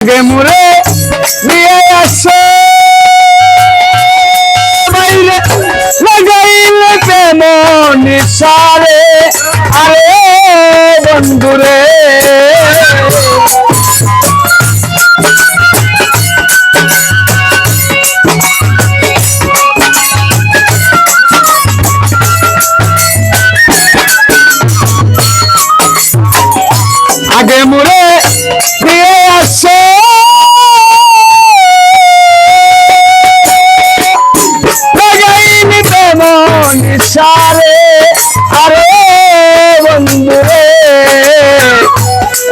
আগে মুরে নিয়ে আসো। বাইরে লাগাইলে কেমন নিশারে?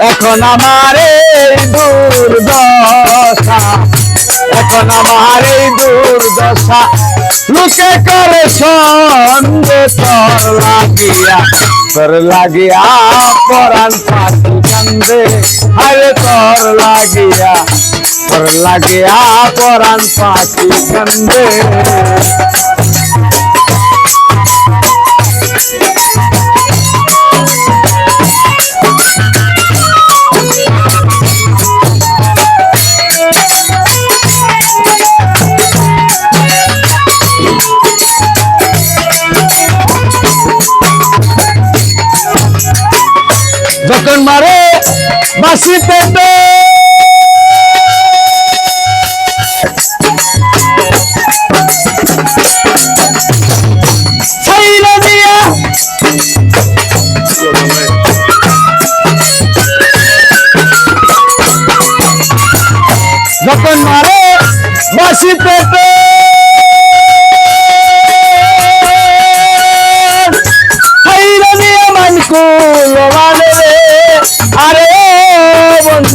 এখন আমার এই দুর্দশা, এখন আমার দুর্দশা। লোকে করে সন্ধে তোর লাগিয়া তোর লাগিয়া পরাণ পাখি কান্দে। আরে তোর লাগিয়া তোর লাগিয়া পরাণ পাখি কান্দে। যখন মারে বাসি পেটে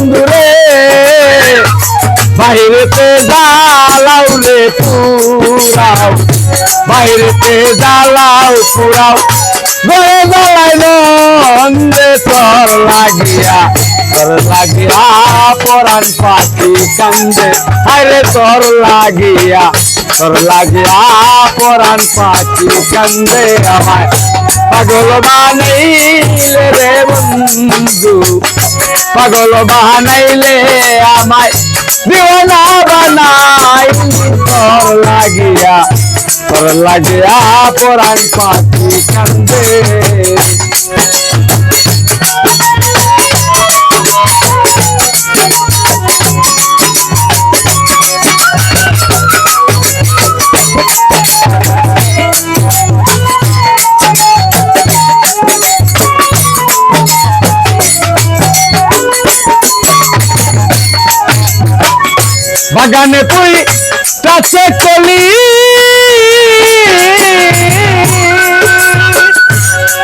বন্ধুরে, বাইরেতে জ্বালাও রে পুরাও, বাইরেতে জ্বালাও পুরাও। ঘরে জ্বালাই নন্দে তোর লাগিয়া তোর লাগিয়া পরাণ পাখি কান্দে। আরে তোর লাগিয়া তোর লাগিয়া পরাণ পাখি কান্দে আমায়। পাগল বানাইলে রে বন্ধু। পাগল বানাইলে আমায় দিওয়ানা বানাই। তোর লাগিয়া তোর লাগিয়া পরাণ পাখি কান্দে। বাগানে তুই কাছে কলি।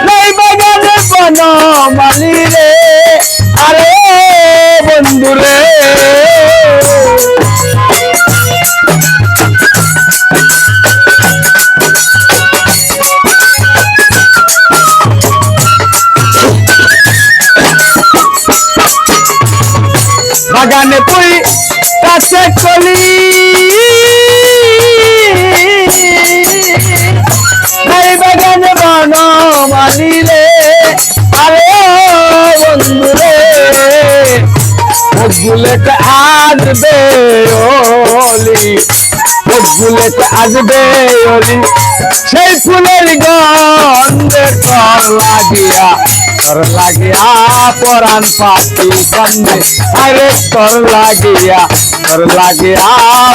নাই বাগানে বনমালি রে। আরে বন্ধু রে। বাগানে তুই আসবে ওলি বুলেট আসবে ওলি সেই ফুলের গন্ধে কর লাগিয়া কর লাগিয়া পরাণ পাখি কান্দে আরে কর লাগিয়া কর লাগিয়া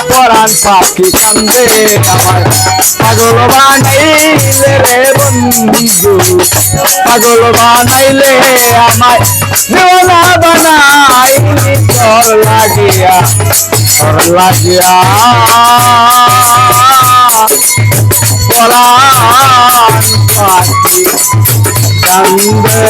পরাণ পাখি কান্দে আমার পাগল বানাইলে রে বন্ধু, পাগল বানাইলে আমায় দেওয়ানা বানাই তোর লাগিয়া তোর লাগিয়া পরাণ পাখি কান্দে।